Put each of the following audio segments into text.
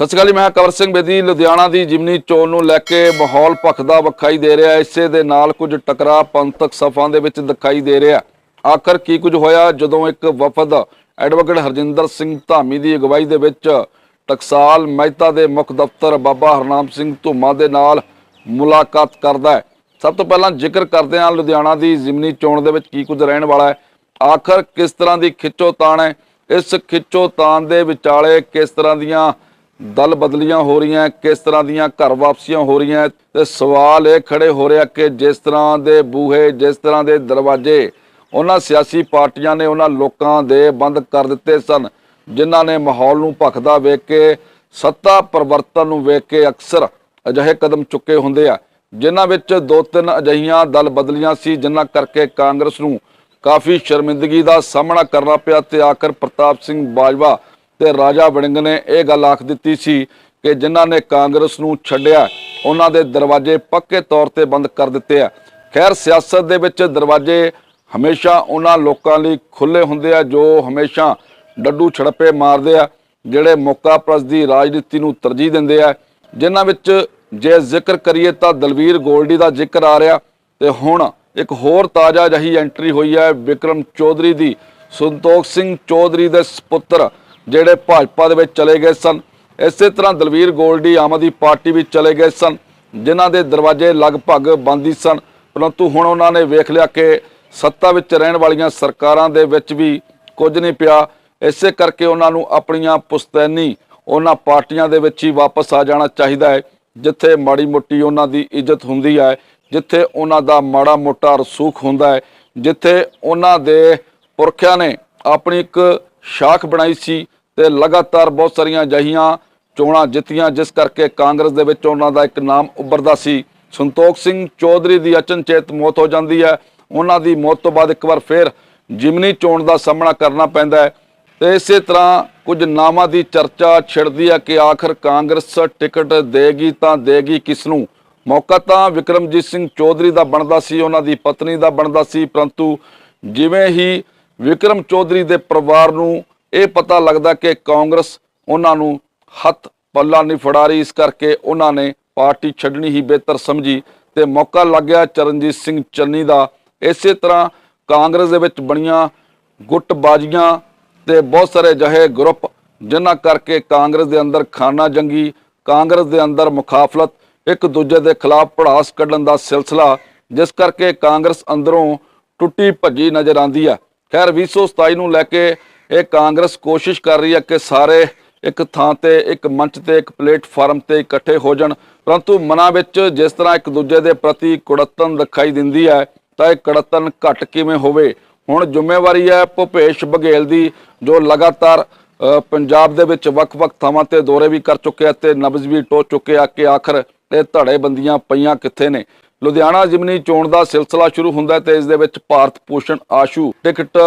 ਸਤਿ ਸ਼੍ਰੀ ਅਕਾਲ ਜੀ, ਮੈਂ ਕਵਰ ਸਿੰਘ ਬੇਦੀ ਲੁਧਿਆਣਾ ਦੀ ਜਿਮਨੀ ਚੋਣ ਨੂੰ ਲੈ ਕੇ ਮਾਹੌਲ ਭਖਦਾ ਵਿਖਾਈ ਦੇ ਰਿਹਾ। ਇਸੇ ਦੇ ਨਾਲ ਕੁਝ ਟਕਰਾਅ ਪੰਥਕ ਸਫਾਂ ਦੇ ਵਿੱਚ ਦਿਖਾਈ ਦੇ ਰਿਹਾ। ਆਖਰ ਕੀ ਕੁਝ ਹੋਇਆ? ਜਦੋਂ ਇੱਕ ਵਫਦ ਐਡਵੋਕੇਟ ਹਰਜਿੰਦਰ ਸਿੰਘ ਧਾਮੀ ਦੀ ਅਗਵਾਈ ਦੇ ਵਿੱਚ ਟਕਸਾਲ ਮਹਿਤਾ ਦੇ ਮੁੱਖ ਦਫ਼ਤਰ ਬਾਬਾ ਹਰਨਾਮ ਸਿੰਘ ਧੁਮਾ ਦੇ ਨਾਲ ਮੁਲਾਕਾਤ ਕਰਦਾ ਹੈ। ਸਭ ਤੋਂ ਪਹਿਲਾਂ ਜ਼ਿਕਰ ਕਰਦੇ ਹਾਂ ਲੁਧਿਆਣਾ ਦੀ ਜ਼ਿਮਨੀ ਚੋਣ ਦੇ ਵਿੱਚ ਕੀ ਕੁਝ ਰਹਿਣ ਵਾਲਾ ਹੈ। ਆਖਰ ਕਿਸ ਤਰ੍ਹਾਂ ਦੀ ਖਿੱਚੋ ਤਾਣ ਹੈ? ਇਸ ਖਿੱਚੋ ਤਾਣ ਦੇ ਵਿਚਾਲੇ ਕਿਸ ਤਰ੍ਹਾਂ ਦੀਆਂ ਦਲ ਬਦਲੀਆਂ ਹੋ ਰਹੀਆਂ, ਕਿਸ ਤਰ੍ਹਾਂ ਦੀਆਂ ਘਰ ਵਾਪਸੀਆਂ ਹੋ ਰਹੀਆਂ? ਤੇ ਸਵਾਲ ਇਹ ਖੜੇ ਹੋ ਰਿਹਾ ਕਿ ਜਿਸ ਤਰ੍ਹਾਂ ਦੇ ਬੂਹੇ, ਜਿਸ ਤਰ੍ਹਾਂ ਦੇ ਦਰਵਾਜ਼ੇ, ਉਹਨਾਂ ਸਿਆਸੀ ਪਾਰਟੀਆਂ ਨੇ ਉਹਨਾਂ ਲੋਕਾਂ ਦੇ ਬੰਦ ਕਰ ਦਿੱਤੇ ਸਨ, ਜਿਨ੍ਹਾਂ ਨੇ ਮਾਹੌਲ ਨੂੰ ਭਖਦਾ ਵੇਖ ਕੇ, ਸੱਤਾ ਪਰਿਵਰਤਨ ਨੂੰ ਵੇਖ ਕੇ ਅਕਸਰ ਅਜਿਹੇ ਕਦਮ ਚੁੱਕੇ ਹੁੰਦੇ ਆ, ਜਿਨ੍ਹਾਂ ਵਿੱਚ ਦੋ ਤਿੰਨ ਅਜਿਹੀਆਂ ਦਲ ਬਦਲੀਆਂ ਸੀ, ਜਿਨ੍ਹਾਂ ਕਰਕੇ ਕਾਂਗਰਸ ਨੂੰ ਕਾਫੀ ਸ਼ਰਮਿੰਦਗੀ ਦਾ ਸਾਹਮਣਾ ਕਰਨਾ ਪਿਆ ਤੇ ਆਖਰ ਪ੍ਰਤਾਪ ਸਿੰਘ ਬਾਜਵਾ ਤੇ ਰਾਜਾ ਵੜਿੰਗ ਨੇ ਇਹ ਗੱਲ ਆਖ ਦਿੱਤੀ ਸੀ ਕਿ ਜਿਨ੍ਹਾਂ ਨੇ ਕਾਂਗਰਸ ਨੂੰ ਛੱਡਿਆ, ਉਹਨਾਂ ਦੇ ਦਰਵਾਜ਼ੇ ਪੱਕੇ ਤੌਰ ਤੇ ਬੰਦ ਕਰ ਦਿੱਤੇ ਆ। ਖੈਰ, ਸਿਆਸਤ ਦੇ ਵਿੱਚ ਦਰਵਾਜ਼ੇ ਹਮੇਸ਼ਾ ਉਹਨਾਂ ਲੋਕਾਂ ਲਈ ਖੁੱਲੇ ਹੁੰਦੇ ਆ, ਜੋ ਹਮੇਸ਼ਾ ਡੱਡੂ ਛੜਪੇ ਮਾਰਦੇ ਆ, ਜਿਹੜੇ ਮੌਕਾ ਪ੍ਰਸ ਦੀ ਰਾਜਨੀਤੀ ਨੂੰ ਤਰਜੀਹ ਦਿੰਦੇ ਆ। ਜਿਨ੍ਹਾਂ ਵਿੱਚ ਜੇ ਜ਼ਿਕਰ ਕਰੀਏ ਤਾਂ ਦਲਵੀਰ ਗੋਲਡੀ ਦਾ ਜ਼ਿਕਰ ਆ ਰਿਹਾ ਤੇ ਹੁਣ ਇੱਕ ਹੋਰ ਤਾਜ਼ਾ ਜਹੀ ਐਂਟਰੀ ਹੋਈ ਹੈ ਵਿਕਰਮ ਚੌਧਰੀ ਦੀ। ਸੰਤੋਖ ਸਿੰਘ ਚੌਧਰੀ ਦੇ ਸੁਪੁੱਤਰ ਜਿਹੜੇ ਭਾਜਪਾ ਦੇ ਵਿੱਚ ਚਲੇ ਗਏ ਸਨ। ਇਸੇ ਤਰ੍ਹਾਂ ਦਲਵੀਰ ਗੋਲਡੀ ਆਮ ਆਦਮੀ ਪਾਰਟੀ ਵਿੱਚ ਚਲੇ ਗਏ ਸਨ, ਜਿਨ੍ਹਾਂ ਦੇ ਦਰਵਾਜ਼ੇ ਲਗਭਗ ਬੰਦ ਹੀ ਸਨ। ਪਰੰਤੂ ਹੁਣ ਉਹਨਾਂ ਨੇ ਵੇਖ ਲਿਆ ਕਿ ਸੱਤਾ ਵਿੱਚ ਰਹਿਣ ਵਾਲੀਆਂ ਸਰਕਾਰਾਂ ਦੇ ਵਿੱਚ ਵੀ ਕੁਝ ਨਹੀਂ ਪਿਆ। ਇਸੇ ਕਰਕੇ ਉਹਨਾਂ ਨੂੰ ਆਪਣੀਆਂ ਪੁਸਤੈਨੀ ਉਹਨਾਂ ਪਾਰਟੀਆਂ ਦੇ ਵਿੱਚ ਹੀ ਵਾਪਸ ਆ ਜਾਣਾ ਚਾਹੀਦਾ ਹੈ, ਜਿੱਥੇ ਮਾੜੀ ਮੋਟੀ ਉਹਨਾਂ ਦੀ ਇੱਜ਼ਤ ਹੁੰਦੀ ਹੈ, ਜਿੱਥੇ ਉਹਨਾਂ ਦਾ ਮਾੜਾ ਮੋਟਾ ਰਸੂਖ ਹੁੰਦਾ ਹੈ, ਜਿੱਥੇ ਉਹਨਾਂ ਦੇ ਪੁਰਖਿਆਂ ਨੇ ਆਪਣੀ ਇੱਕ ਸ਼ਾਖ ਬਣਾਈ ਸੀ ਤੇ ਲਗਾਤਾਰ ਬਹੁਤ ਸਾਰੀਆਂ ਅਜਿਹੀਆਂ ਚੋਣਾਂ ਜਿੱਤੀਆਂ, ਜਿਸ ਕਰਕੇ ਕਾਂਗਰਸ ਦੇ ਵਿੱਚ ਉਹਨਾਂ ਦਾ ਇੱਕ ਨਾਮ ਉੱਭਰਦਾ ਸੀ। ਸੰਤੋਖ ਸਿੰਘ ਚੌਧਰੀ ਦੀ ਅਚਨਚੇਤ ਮੌਤ ਹੋ ਜਾਂਦੀ ਹੈ। ਉਹਨਾਂ ਦੀ ਮੌਤ ਤੋਂ ਬਾਅਦ ਇੱਕ ਵਾਰ ਫਿਰ ਜਿਮਨੀ ਚੋਣ ਦਾ ਸਾਹਮਣਾ ਕਰਨਾ ਪੈਂਦਾ ਹੈ ਤੇ ਇਸੇ ਤਰ੍ਹਾਂ ਕੁਝ ਨਾਮਾਂ ਦੀ ਚਰਚਾ ਛਿੜਦੀ ਹੈ ਕਿ ਆਖਰ ਕਾਂਗਰਸ ਟਿਕਟ ਦੇਗੀ ਤਾਂ ਦੇਗੀ ਕਿਸ ਨੂੰ? ਮੌਕਾ ਤਾਂ ਵਿਕਰਮਜੀਤ ਸਿੰਘ ਚੌਧਰੀ ਦਾ ਬਣਦਾ ਸੀ, ਉਹਨਾਂ ਦੀ ਪਤਨੀ ਦਾ ਬਣਦਾ ਸੀ, ਪਰੰਤੂ ਜਿਵੇਂ ਹੀ ਵਿਕਰਮ ਚੌਧਰੀ ਦੇ ਪਰਿਵਾਰ ਨੂੰ ਇਹ ਪਤਾ ਲੱਗਦਾ ਕਿ ਕਾਂਗਰਸ ਉਹਨਾਂ ਨੂੰ ਹੱਥ ਪੱਲਾ ਨਹੀਂ ਫੜਾ ਰਹੀ, ਇਸ ਕਰਕੇ ਉਹਨਾਂ ਨੇ ਪਾਰਟੀ ਛੱਡਣੀ ਹੀ ਬਿਹਤਰ ਸਮਝੀ ਤੇ ਮੌਕਾ ਲੱਗਿਆ ਚਰਨਜੀਤ ਸਿੰਘ ਚੰਨੀ ਦਾ। ਇਸੇ ਤਰ੍ਹਾਂ ਕਾਂਗਰਸ ਦੇ ਵਿੱਚ ਬਣੀਆਂ ਗੁੱਟਬਾਜ਼ੀਆਂ ਤੇ ਬਹੁਤ ਸਾਰੇ ਜਹੇ ਗਰੁੱਪ, ਜਿਨ੍ਹਾਂ ਕਰਕੇ ਕਾਂਗਰਸ ਦੇ ਅੰਦਰ ਖਾਨਾ ਜੰਗੀ, ਕਾਂਗਰਸ ਦੇ ਅੰਦਰ ਮੁਖਾਫਲਤ, ਇੱਕ ਦੂਜੇ ਦੇ ਖਿਲਾਫ ਪੜਾਸ ਕੱਢਣ ਦਾ ਸਿਲਸਿਲਾ, ਜਿਸ ਕਰਕੇ ਕਾਂਗਰਸ ਅੰਦਰੋਂ ਟੁੱਟੀ ਭੱਜੀ ਨਜ਼ਰ ਆਂਦੀ ਹੈ। ਖੈਰ 2027 ਨੂੰ ਲੈ ਕੇ ਇਹ ਕਾਂਗਰਸ ਕੋਸ਼ਿਸ਼ ਕਰ ਰਹੀ ਹੈ ਕਿ ਸਾਰੇ ਇੱਕ ਥਾਂ ਤੇ, ਇੱਕ ਮੰਚ ਤੇ, ਇੱਕ ਪਲੇਟਫਾਰਮ ਤੇ ਇਕੱਠੇ ਹੋ ਜਾਣ। ਪਰੰਤੂ ਮਨਾਂ ਵਿੱਚ ਜਿਸ ਤਰ੍ਹਾਂ ਇੱਕ ਦੂਜੇ ਦੇ ਪ੍ਰਤੀ ਕੁੜੱਤਨ ਦਿਖਾਈ ਦਿੰਦੀ ਹੈ, ਤਾਂ ਇਹ ਕੁੜੱਤਨ ਘਟ ਕਿਵੇਂ ਹੋਵੇ? ਹੁਣ ਜ਼ਿੰਮੇਵਾਰੀ ਹੈ ਭੁਪੇਸ਼ ਬਘੇਲ ਦੀ, ਜੋ ਲਗਾਤਾਰ ਪੰਜਾਬ ਦੇ ਵਿੱਚ ਵੱਖ-ਵੱਖ ਥਾਵਾਂ ਤੇ ਦੌਰੇ ਵੀ ਕਰ ਚੁੱਕਿਆ ਅਤੇ ਨਬਜ਼ ਵੀ ਟੋ ਚੁੱਕੇ ਆ ਕਿ ਆਖਰ ਇਹ ਧੜੇਬੰਦੀਆਂ ਪਈਆਂ ਕਿੱਥੇ ਨੇ। ਲੁਧਿਆਣਾ ਜਿਮਨੀ ਚੋਣ ਦਾ ਸਿਲਸਿਲਾ ਸ਼ੁਰੂ ਹੁੰਦਾ ਹੈ ਤੇ ਇਸ ਦੇ ਵਿੱਚ ਭਾਰਤ ਭੂਸ਼ਣ ਆਸ਼ੂ ਟਿਕਟ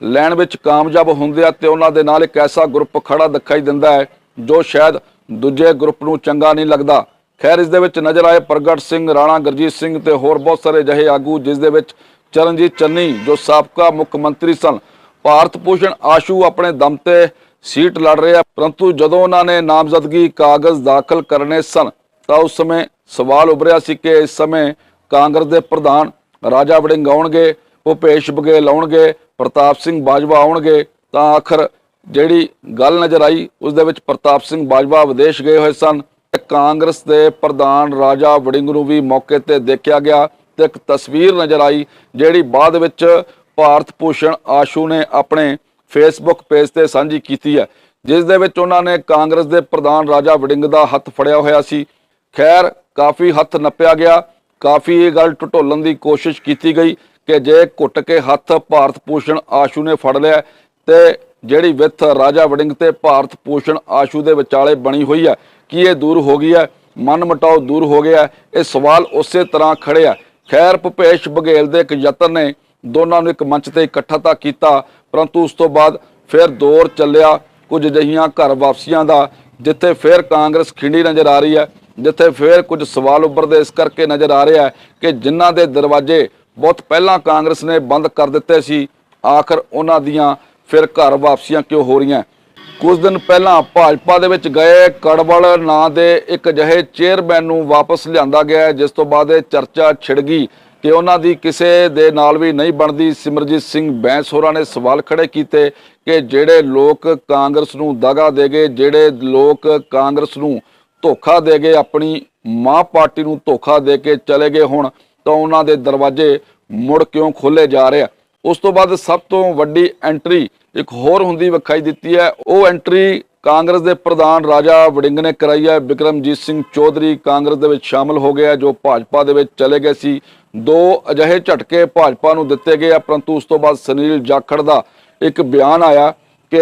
ਲੈਣ ਵਿੱਚ ਕਾਮਯਾਬ ਹੁੰਦੇ ਆ ਤੇ ਉਹਨਾਂ ਦੇ ਨਾਲ ਇੱਕ ਐਸਾ ਗਰੁੱਪ ਖੜਾ ਦਿਖਾਈ ਦਿੰਦਾ ਹੈ, ਜੋ ਸ਼ਾਇਦ ਦੂਜੇ ਗਰੁੱਪ ਨੂੰ ਚੰਗਾ ਨਹੀਂ ਲੱਗਦਾ। ਖੈਰ, ਇਸ ਦੇ ਵਿੱਚ ਨਜ਼ਰ ਆਏ ਪ੍ਰਗਟ ਸਿੰਘ, ਰਾਣਾ ਗੁਰਜੀਤ ਸਿੰਘ ਤੇ ਹੋਰ ਬਹੁਤ ਸਾਰੇ ਜਹੇ ਆਗੂ, ਜਿਸ ਦੇ ਵਿੱਚ ਚਰਨਜੀਤ ਚੰਨੀ, ਜੋ ਸਾਬਕਾ ਮੁੱਖ ਮੰਤਰੀ ਸਨ। ਭਾਰਤ ਭੂਸ਼ਣ ਆਸ਼ੂ ਆਪਣੇ ਦਮ ਤੇ ਸੀਟ ਲੜ ਰਹੇ ਆ, ਪਰੰਤੂ ਜਦੋਂ ਉਹਨਾਂ ਨੇ ਨਾਮਜ਼ਦਗੀ ਕਾਗਜ਼ ਦਾਖਲ ਕਰਨੇ ਸਨ, ਤਾਂ ਉਸ ਸਮੇਂ ਸਵਾਲ ਉਭਰਿਆ ਸੀ ਕਿ ਇਸ ਸਮੇਂ ਕਾਂਗਰਸ ਦੇ ਪ੍ਰਧਾਨ ਰਾਜਾ ਵੜਿੰਗ ਆਉਣਗੇ ਭੁਪੇਸ਼ ਬਘੇਲ ਆਉਣਗੇ ਪ੍ਰਤਾਪ ਸਿੰਘ ਬਾਜਵਾ ਆਉਣਗੇ, ਤਾਂ ਆਖਰ ਜਿਹੜੀ ਗੱਲ ਨਜ਼ਰ ਆਈ ਉਸ ਦੇ ਵਿੱਚ ਪ੍ਰਤਾਪ ਸਿੰਘ ਬਾਜਵਾ ਵਿਦੇਸ਼ ਗਏ ਹੋਏ ਸਨ ਤੇ ਕਾਂਗਰਸ ਦੇ ਪ੍ਰਧਾਨ ਰਾਜਾ ਵੜਿੰਗ ਨੂੰ ਵੀ ਮੌਕੇ ਤੇ ਦੇਖਿਆ ਗਿਆ ਤੇ ਇੱਕ ਤਸਵੀਰ ਨਜ਼ਰ ਆਈ ਜਿਹੜੀ ਬਾਅਦ ਵਿੱਚ ਭਾਰਤ ਭੂਸ਼ਣ ਆਸ਼ੂ ਨੇ ਆਪਣੇ ਫੇਸਬੁੱਕ ਪੇਜ ਤੇ ਸਾਂਝੀ ਕੀਤੀ ਹੈ, ਜਿਸ ਦੇ ਵਿੱਚ ਉਹਨਾਂ ਨੇ ਕਾਂਗਰਸ ਦੇ ਪ੍ਰਧਾਨ ਰਾਜਾ ਵੜਿੰਗ ਦਾ ਹੱਥ ਫੜਿਆ ਹੋਇਆ ਸੀ। ਖੈਰ, ਕਾਫੀ ਹੱਥ ਨੱਪਿਆ ਗਿਆ। ਕਾਫੀ ਇਹ ਗੱਲ ਟਟੋਲਣ ਦੀ ਕੋਸ਼ਿਸ਼ ਕੀਤੀ ਗਈ ਕਿ ਜੇ ਘੁੱਟ ਕੇ ਹੱਥ ਭਾਰਤ ਭੂਸ਼ਣ ਆਸ਼ੂ ਨੇ ਫੜ ਲਿਆ ਤੇ ਜਿਹੜੀ ਵਿੱਥ ਰਾਜਾ ਵੜਿੰਗ ਤੇ ਭਾਰਤ ਭੂਸ਼ਣ ਆਸ਼ੂ ਦੇ ਵਿਚਾਲੇ ਬਣੀ ਹੋਈ ਹੈ, ਕੀ ਇਹ ਦੂਰ ਹੋ ਗਈ ਹੈ? ਮਨ ਮਟਾਓ ਦੂਰ ਹੋ ਗਿਆ ਇਹ ਸਵਾਲ ਉਸੇ ਤਰ੍ਹਾਂ ਖੜੇ ਆ ਖੈਰ, ਭੁਪੇਸ਼ ਬਘੇਲ ਦੇ ਇੱਕ ਯਤਨ ਨੇ ਦੋਨਾਂ ਨੂੰ ਇੱਕ ਮੰਚ ਤੇ ਇਕੱਠਾ ਤਾਂ ਕੀਤਾ, ਪਰੰਤੂ ਉਸ ਤੋਂ ਬਾਅਦ ਫਿਰ ਦੌਰ ਚੱਲਿਆ। ਕੁਝ ਅਜਿਹੀਆਂ ਘਰ ਵਾਪਸੀਆਂ ਦਾ, ਜਿੱਥੇ ਫਿਰ ਕਾਂਗਰਸ ਖਿੰਡੀ ਨਜ਼ਰ ਆ ਰਹੀ ਹੈ। ਜਿੱਥੇ ਫਿਰ ਕੁਝ ਸਵਾਲ ਉੱਭਰਦੇ ਇਸ ਕਰਕੇ ਨਜ਼ਰ ਆ ਰਿਹਾ ਹੈ ਕਿ ਜਿਨ੍ਹਾਂ ਦੇ ਦਰਵਾਜ਼ੇ ਬਹੁਤ ਪਹਿਲਾਂ ਕਾਂਗਰਸ ਨੇ ਬੰਦ ਕਰ ਦਿੱਤੇ ਸੀ, ਆਖਰ ਉਹਨਾਂ ਦੀਆਂ ਫਿਰ ਘਰ ਵਾਪਸੀਆਂ ਕਿਉਂ ਹੋ ਰਹੀਆਂ? ਕੁਝ ਦਿਨ ਪਹਿਲਾਂ ਭਾਜਪਾ ਦੇ ਵਿੱਚ ਗਏ ਕੜਵਲ ਨਾਂ ਦੇ ਇੱਕ ਅਜਿਹੇ ਚੇਅਰਮੈਨ ਨੂੰ ਵਾਪਸ ਲਿਆਂਦਾ ਗਿਆ ਜਿਸ ਤੋਂ ਬਾਅਦ ਇਹ ਚਰਚਾ ਛਿੜ ਗਈ ਕਿ ਉਹਨਾਂ ਦੀ ਕਿਸੇ ਦੇ ਨਾਲ ਵੀ ਨਹੀਂ ਬਣਦੀ। ਸਿਮਰਜੀਤ ਸਿੰਘ ਬੈਂਸ ਹੋਰਾਂ ਨੇ ਸਵਾਲ ਖੜੇ ਕੀਤੇ ਕਿ ਜਿਹੜੇ ਲੋਕ ਕਾਂਗਰਸ ਨੂੰ ਦਗਾ ਦੇ ਗਏ ਜਿਹੜੇ ਲੋਕ ਕਾਂਗਰਸ ਨੂੰ ਧੋਖਾ ਦੇ ਕੇ ਆਪਣੀ ਮਾਂ ਪਾਰਟੀ ਨੂੰ ਧੋਖਾ ਦੇ ਕੇ ਚਲੇ ਗਏ ਹੁਣ, ਤਾਂ ਉਹਨਾਂ ਦੇ ਦਰਵਾਜ਼ੇ ਮੁੜ ਕਿਉਂ ਖੋਲੇ ਜਾ ਰਹੇ ਆ? ਉਸ ਤੋਂ ਬਾਅਦ ਸਭ ਤੋਂ ਵੱਡੀ ਐਂਟਰੀ ਇੱਕ ਹੋਰ ਹੁੰਦੀ ਵਿਖਾਈ ਦਿੱਤੀ ਹੈ। ਉਹ ਐਂਟਰੀ ਕਾਂਗਰਸ ਦੇ ਪ੍ਰਧਾਨ ਰਾਜਾ ਵੜਿੰਗ ਨੇ ਕਰਾਈ ਹੈ। ਵਿਕਰਮਜੀਤ ਸਿੰਘ ਚੌਧਰੀ ਕਾਂਗਰਸ ਦੇ ਵਿੱਚ ਸ਼ਾਮਲ ਹੋ ਗਿਆ, ਜੋ ਭਾਜਪਾ ਦੇ ਵਿੱਚ ਚਲੇ ਗਏ ਸੀ। ਦੋ ਅਜਿਹੇ ਝਟਕੇ ਭਾਜਪਾ ਨੂੰ ਦਿੱਤੇ ਗਏ ਆ, ਪਰੰਤੂ ਉਸ ਤੋਂ ਬਾਅਦ ਸੁਨੀਲ ਜਾਖੜ ਦਾ ਇੱਕ ਬਿਆਨ ਆਇਆ ਕਿ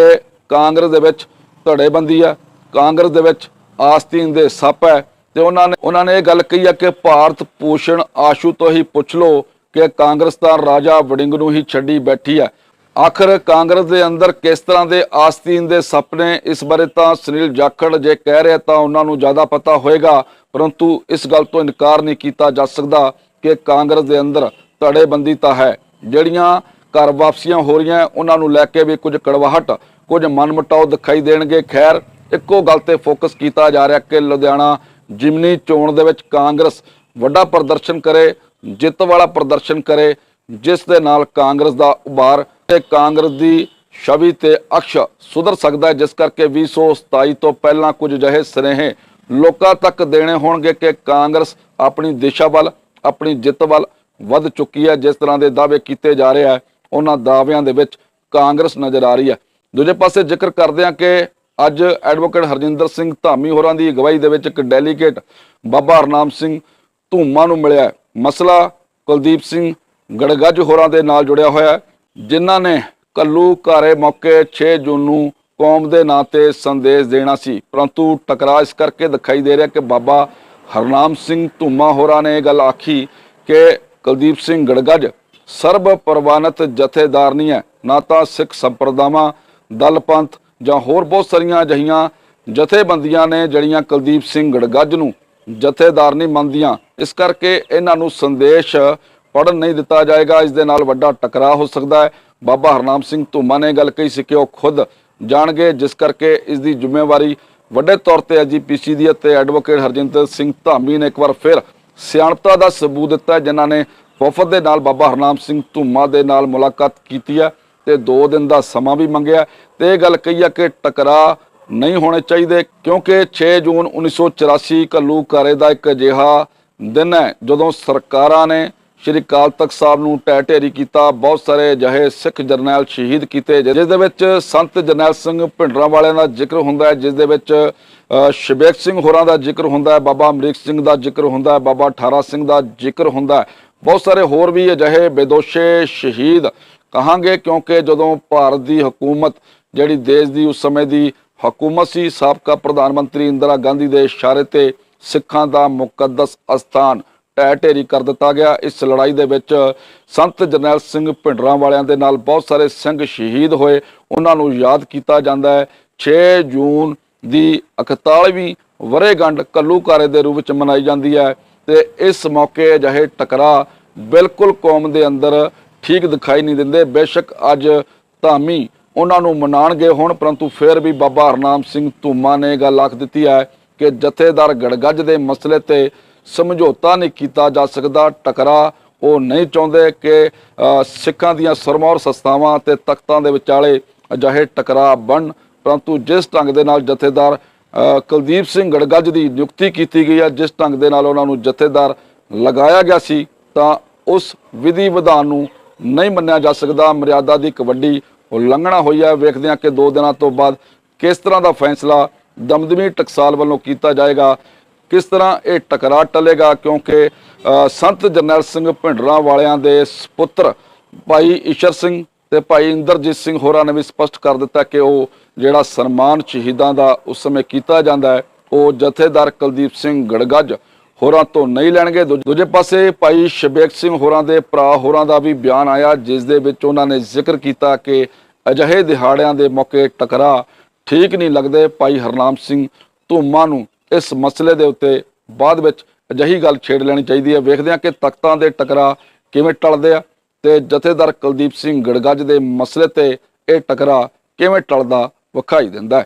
ਕਾਂਗਰਸ ਦੇ ਵਿੱਚ ਧੜੇਬੰਦੀ ਆ। ਕਾਂਗਰਸ ਦੇ ਵਿੱਚ ਆਸਤੀਨ ਦੇ ਸੱਪ ਹੈ ਤੇ ਉਹਨਾਂ ਨੇ ਉਹਨਾਂ ਨੇ ਇਹ ਗੱਲ ਕਹੀ ਆ ਕਿ ਭਾਰਤ ਭੂਸ਼ਣ ਆਸ਼ੂ ਤੋਂ ਹੀ ਪੁੱਛ ਲਓ ਕਿ ਕਾਂਗਰਸ ਤਾਂ ਰਾਜਾ ਵੜਿੰਗ ਨੂੰ ਹੀ ਛੱਡੀ ਬੈਠੀ ਹੈ। ਆਖਰ ਕਾਂਗਰਸ ਦੇ ਅੰਦਰ ਕਿਸ ਤਰ੍ਹਾਂ ਦੇ ਆਸਤੀਨ ਦੇ ਸੱਪ ਨੇ ਇਸ ਬਾਰੇ ਤਾਂ ਸੁਨੀਲ ਜਾਖੜ ਜੇ ਕਹਿ ਰਿਹਾ ਤਾਂ ਉਹਨਾਂ ਨੂੰ ਜ਼ਿਆਦਾ ਪਤਾ ਹੋਏਗਾ, ਪਰੰਤੂ ਇਸ ਗੱਲ ਤੋਂ ਇਨਕਾਰ ਨਹੀਂ ਕੀਤਾ ਜਾ ਸਕਦਾ ਕਿ ਕਾਂਗਰਸ ਦੇ ਅੰਦਰ ਧੜੇਬੰਦੀ ਤਾਂ ਹੈ। ਜਿਹੜੀਆਂ ਘਰ ਵਾਪਸੀਆਂ ਹੋ ਰਹੀਆਂ, ਉਹਨਾਂ ਨੂੰ ਲੈ ਕੇ ਵੀ ਕੁਝ ਕੜਵਾਹਟ, ਕੁਝ ਮਨਮਟਾਓ ਦਿਖਾਈ ਦੇਣਗੇ। ਖੈਰ ਇੱਕੋ ਗੱਲ ਤੇ ਫੋਕਸ ਕੀਤਾ ਜਾ ਰਿਹਾ ਕਿ ਲੁਧਿਆਣਾ ਜਿਮਨੀ ਚੋਣ ਦੇ ਵਿੱਚ ਕਾਂਗਰਸ ਵੱਡਾ ਪ੍ਰਦਰਸ਼ਨ ਕਰੇ, ਜਿੱਤ ਵਾਲਾ ਪ੍ਰਦਰਸ਼ਨ ਕਰੇ, ਜਿਸ ਦੇ ਨਾਲ ਕਾਂਗਰਸ ਦਾ ਉਭਾਰ ਤੇ ਕਾਂਗਰਸ ਦੀ ਛਵੀ ਤੇ ਅਕਸ਼ ਸੁਧਰ ਸਕਦਾ ਹੈ, ਜਿਸ ਕਰਕੇ 2027 ਤੋਂ ਪਹਿਲਾਂ ਕੁਝ ਅਜਿਹੇ ਸੁਨੇਹੇ ਲੋਕਾਂ ਤੱਕ ਦੇਣੇ ਹੋਣਗੇ ਕਿ ਕਾਂਗਰਸ ਆਪਣੀ ਦਿਸ਼ਾ ਵੱਲ, ਆਪਣੀ ਜਿੱਤ ਵੱਲ ਵੱਧ ਚੁੱਕੀ ਹੈ, ਜਿਸ ਤਰ੍ਹਾਂ ਦੇ ਦਾਅਵੇ ਕੀਤੇ ਜਾ ਰਹੇ ਆ, ਉਹਨਾਂ ਦਾਅਵਿਆਂ ਦੇ ਵਿੱਚ ਕਾਂਗਰਸ ਨਜ਼ਰ ਆ ਰਹੀ ਹੈ। ਦੂਜੇ ਪਾਸੇ ਜ਼ਿਕਰ ਕਰਦੇ ਹਾਂ ਕਿ ਅੱਜ ਐਡਵੋਕੇਟ ਹਰਜਿੰਦਰ ਸਿੰਘ ਧਾਮੀ ਹੋਰਾਂ ਦੀ ਅਗਵਾਈ ਦੇ ਵਿੱਚ ਇੱਕ ਡੈਲੀਗੇਟ ਬਾਬਾ ਹਰਨਾਮ ਸਿੰਘ ਧੂਮਾ ਨੂੰ ਮਿਲਿਆ ਮਸਲਾ ਕੁਲਦੀਪ ਸਿੰਘ ਗੜਗੱਜ ਹੋਰਾਂ ਦੇ ਨਾਲ ਜੁੜਿਆ ਹੋਇਆ ਜਿਨ੍ਹਾਂ ਨੇ ਕੱਲੂ ਘਾਰੇ ਮੌਕੇ 6 ਜੂਨ ਨੂੰ ਕੌਮ ਦੇ ਨਾਂ ਤੇ ਸੰਦੇਸ਼ ਦੇਣਾ ਸੀ। ਪਰੰਤੂ ਟਕਰਾਅ ਇਸ ਕਰਕੇ ਦਿਖਾਈ ਦੇ ਰਿਹਾ ਕਿ ਬਾਬਾ ਹਰਨਾਮ ਸਿੰਘ ਧੂਮਾ ਹੋਰਾਂ ਨੇ ਇਹ ਗੱਲ ਆਖੀ ਕਿ ਕੁਲਦੀਪ ਸਿੰਘ ਗੜਗੱਜ ਸਰਬ ਪ੍ਰਵਾਨਿਤ ਜਥੇਦਾਰ ਨਹੀਂ ਹੈ। ਨਾ ਤਾਂ ਸਿੱਖ ਸੰਪਰਦਾਵਾਂ, ਦਲ ਪੰਥ ਜਾਂ ਹੋਰ ਬਹੁਤ ਸਾਰੀਆਂ ਅਜਿਹੀਆਂ ਜਥੇਬੰਦੀਆਂ ਨੇ ਜਿਹੜੀਆਂ ਕੁਲਦੀਪ ਸਿੰਘ ਗੜਗੱਜ ਨੂੰ ਜਥੇਦਾਰ ਨਹੀਂ ਮੰਨਦੀਆਂ। ਇਸ ਕਰਕੇ ਇਹਨਾਂ ਨੂੰ ਸੰਦੇਸ਼ ਪੜਨ ਨਹੀਂ ਦਿੱਤਾ ਜਾਏਗਾ। ਇਸ ਦੇ ਨਾਲ ਵੱਡਾ ਟਕਰਾਅ ਹੋ ਸਕਦਾ ਹੈ। ਬਾਬਾ ਹਰਨਾਮ ਸਿੰਘ ਧੂਮਾ ਨੇ ਗੱਲ ਕਹੀ ਸੀ ਕਿ ਉਹ ਖੁਦ ਜਾਣਗੇ, ਜਿਸ ਕਰਕੇ ਇਸ ਦੀ ਜ਼ਿੰਮੇਵਾਰੀ ਵੱਡੇ ਤੌਰ ਤੇ ਐਜੀਪੀਸੀ ਦੀ ਅਤੇ ਐਡਵੋਕੇਟ ਹਰਜਿੰਦਰ ਸਿੰਘ ਧਾਮੀ ਨੇ ਇੱਕ ਵਾਰ ਫਿਰ ਸਿਆਣਪਤਾ ਦਾ ਸਬੂਤ ਦਿੱਤਾ ਜਿਨ੍ਹਾਂ ਨੇ ਵਫਦ ਦੇ ਨਾਲ ਬਾਬਾ ਹਰਨਾਮ ਸਿੰਘ ਧੂਮਾ ਦੇ ਨਾਲ ਮੁਲਾਕਾਤ ਕੀਤੀ ਹੈ। ਤੇ 2 ਦਿਨ ਦਾ ਸਮਾਂ ਵੀ ਮੰਗਿਆ। ਤੇ ਇਹ ਗੱਲ ਕਹੀ ਆ ਕਿ ਟਕਰਾਅ ਨਹੀਂ ਹੋਣੇ ਚਾਹੀਦੇ ਕਿਉਂਕਿ 6 ਜੂਨ 1984 ਘੱਲੂ ਘਾਰੇ ਦਾ ਇੱਕ ਅਜਿਹਾ ਦਿਨ ਹੈ। ਜਦੋਂ ਸਰਕਾਰਾਂ ਨੇ ਸ਼੍ਰੀ ਅਕਾਲ ਤਖਤ ਸਾਹਿਬ ਨੂੰ ਟੈ ਢੇਰੀ ਕੀਤਾ, ਬਹੁਤ ਸਾਰੇ ਅਜਿਹੇ ਸਿੱਖ ਜਰਨੈਲ ਸ਼ਹੀਦ ਕੀਤੇ, ਜਿਸ ਦੇ ਵਿੱਚ ਸੰਤ ਜਰਨੈਲ ਸਿੰਘ ਭਿੰਡਰਾਂ ਵਾਲਿਆਂ ਦਾ ਜ਼ਿਕਰ ਹੁੰਦਾ ਹੈ, ਜਿਸ ਦੇ ਵਿੱਚ ਸ਼ਬੇਕ ਸਿੰਘ ਹੋਰਾਂ ਦਾ ਜ਼ਿਕਰ ਹੁੰਦਾ ਹੈ, ਬਾਬਾ ਅਮਰੀਕ ਸਿੰਘ ਦਾ ਜ਼ਿਕਰ ਹੁੰਦਾ ਹੈ, ਬਾਬਾ ਠਾਰਾ ਸਿੰਘ ਦਾ ਜ਼ਿਕਰ ਹੁੰਦਾ ਹੈ। ਬਹੁਤ ਸਾਰੇ ਹੋਰ ਵੀ ਅਜਿਹੇ ਬੇਦੋਸ਼ੇ ਸ਼ਹੀਦ ਕਹਾਂਗੇ ਕਿਉਂਕਿ ਜਦੋਂ ਭਾਰਤ ਦੀ ਹਕੂਮਤ ਜਿਹੜੀ ਦੇਸ਼ ਦੀ ਉਸ ਸਮੇਂ ਦੀ ਹਕੂਮਤ ਸੀ, ਸਾਬਕਾ ਪ੍ਰਧਾਨ ਮੰਤਰੀ ਇੰਦਰਾ ਗਾਂਧੀ ਦੇ ਇਸ਼ਾਰੇ ਤੇ ਸਿੱਖਾਂ ਦਾ ਮੁਕੱਦਸ ਅਸਥਾਨ ਢਹਿ ਢੇਰੀ ਕਰ ਦਿੱਤਾ ਗਿਆ। ਇਸ ਲੜਾਈ ਦੇ ਵਿੱਚ ਸੰਤ ਜਰਨੈਲ ਸਿੰਘ ਭਿੰਡਰਾਂ ਵਾਲਿਆਂ ਦੇ ਨਾਲ ਬਹੁਤ ਸਾਰੇ ਸਿੰਘ ਸ਼ਹੀਦ ਹੋਏ। ਉਹਨਾਂ ਨੂੰ ਯਾਦ ਕੀਤਾ ਜਾਂਦਾ ਹੈ। 6 ਜੂਨ ਦੀ 41ਵੀਂ ਵਰੇਗੰਢ ਕੱਲੂਕਾਰੇ ਦੇ ਰੂਪ ਵਿੱਚ ਮਨਾਈ ਜਾਂਦੀ ਹੈ ਤੇ ਇਸ ਮੌਕੇ ਅਜਿਹੇ ਟਕਰਾਅ ਬਿਲਕੁਲ ਕੌਮ ਦੇ ਅੰਦਰ ਠੀਕ ਦਿਖਾਈ ਨਹੀਂ ਦਿੰਦੇ। ਬੇਸ਼ੱਕ ਅੱਜ ਧਾਮੀ ਉਹਨਾਂ ਨੂੰ ਮਨਾਣਗੇ ਹੋਣ, ਪਰੰਤੂ ਫਿਰ ਵੀ ਬਾਬਾ ਹਰਨਾਮ ਸਿੰਘ ਧੂਮਾ ਨੇ ਇਹ ਗੱਲ ਆਖ ਦਿੱਤੀ ਹੈ ਕਿ ਜਥੇਦਾਰ ਗੜਗੱਜ ਦੇ ਮਸਲੇ ਤੇ ਸਮਝੌਤਾ ਨਹੀਂ ਕੀਤਾ ਜਾ ਸਕਦਾ। ਟਕਰਾ ਉਹ ਨਹੀਂ ਚਾਹੁੰਦੇ ਕਿ ਸਿੱਖਾਂ ਦੀਆਂ ਸਰਮੌਰ ਸੰਸਥਾਵਾਂ ਤੇ ਤਖਤਾਂ ਦੇ ਵਿਚਾਲੇ ਅਜਿਹੇ ਟਕਰਾ ਬਣ ਪਰੰਤੂ ਜਿਸ ਢੰਗ ਦੇ ਨਾਲ ਜਥੇਦਾਰ ਕੁਲਦੀਪ ਸਿੰਘ ਗੜਗੱਜ ਦੀ ਨਿਯੁਕਤੀ ਕੀਤੀ ਗਈ ਹੈ, ਜਿਸ ਢੰਗ ਦੇ ਨਾਲ ਉਹਨਾਂ ਨੂੰ ਜਥੇਦਾਰ ਲਗਾਇਆ ਗਿਆ ਸੀ, ਤਾਂ ਉਸ ਵਿਧੀ ਵਿਧਾਨ ਨੂੰ ਨਹੀਂ ਮੰਨਿਆ ਜਾ ਸਕਦਾ। ਮਰਿਆਦਾ ਦੀ ਇੱਕ ਵੱਡੀ ਉਲੰਘਣਾ ਹੋਈ ਹੈ। ਵੇਖਦੇ ਹਾਂ ਕਿ ਦੋ ਦਿਨਾਂ ਤੋਂ ਬਾਅਦ ਕਿਸ ਤਰ੍ਹਾਂ ਦਾ ਫੈਸਲਾ ਦਮਦਮੀ ਟਕਸਾਲ ਵੱਲੋਂ ਕੀਤਾ ਜਾਏਗਾ। ਕਿਸ ਤਰ੍ਹਾਂ ਇਹ ਟਕਰਾਅ ਟਲੇਗਾ? ਕਿਉਂਕਿ ਸੰਤ ਜਰਨੈਲ ਸਿੰਘ ਭਿੰਡਰਾਂ ਵਾਲਿਆਂ ਦੇ ਸੁਪੁੱਤਰ ਭਾਈ ਈਸ਼ਰ ਸਿੰਘ ਤੇ ਭਾਈ ਇੰਦਰਜੀਤ ਸਿੰਘ ਹੋਰਾਂ ਨੇ ਵੀ ਸਪਸ਼ਟ ਕਰ ਦਿੱਤਾ ਕਿ ਉਹ ਜਿਹੜਾ ਸਨਮਾਨ ਸ਼ਹੀਦਾਂ ਦਾ ਉਸ ਸਮੇਂ ਕੀਤਾ ਜਾਂਦਾ ਹੈ, ਉਹ ਜਥੇਦਾਰ ਕੁਲਦੀਪ ਸਿੰਘ ਗੜਗੱਜ ਹੋਰਾਂ ਤੋਂ ਨਹੀਂ ਲੈਣਗੇ। ਦੂ- ਦੂਜੇ ਪਾਸੇ ਭਾਈ ਸ਼ਬੇਕ ਸਿੰਘ ਹੋਰਾਂ ਦੇ ਭਰਾ ਹੋਰਾਂ ਦਾ ਵੀ ਬਿਆਨ ਆਇਆ, ਜਿਸ ਦੇ ਵਿੱਚ ਉਹਨਾਂ ਨੇ ਜ਼ਿਕਰ ਕੀਤਾ ਕਿ ਅਜਿਹੇ ਦਿਹਾੜਿਆਂ ਦੇ ਮੌਕੇ ਟਕਰਾ ਠੀਕ ਨਹੀਂ ਲੱਗਦੇ। ਭਾਈ ਹਰਨਾਮ ਸਿੰਘ ਧੂਮਾ ਨੂੰ ਇਸ ਮਸਲੇ ਦੇ ਉੱਤੇ ਬਾਅਦ ਵਿੱਚ ਅਜਿਹੀ ਗੱਲ ਛੇੜ ਲੈਣੀ ਚਾਹੀਦੀ ਹੈ। ਵੇਖਦੇ ਹਾਂ ਕਿ ਤਖਤਾਂ ਦੇ ਟਕਰਾ ਕਿਵੇਂ ਟਲਦੇ ਆ ਤੇ ਜਥੇਦਾਰ ਕੁਲਦੀਪ ਸਿੰਘ ਗੜਗੱਜ ਦੇ ਮਸਲੇ ਤੇ ਇਹ ਟਕਰਾ ਕਿਵੇਂ ਟਲਦਾ, ਵਿਖਾਈ ਦਿੰਦਾ ਹੈ।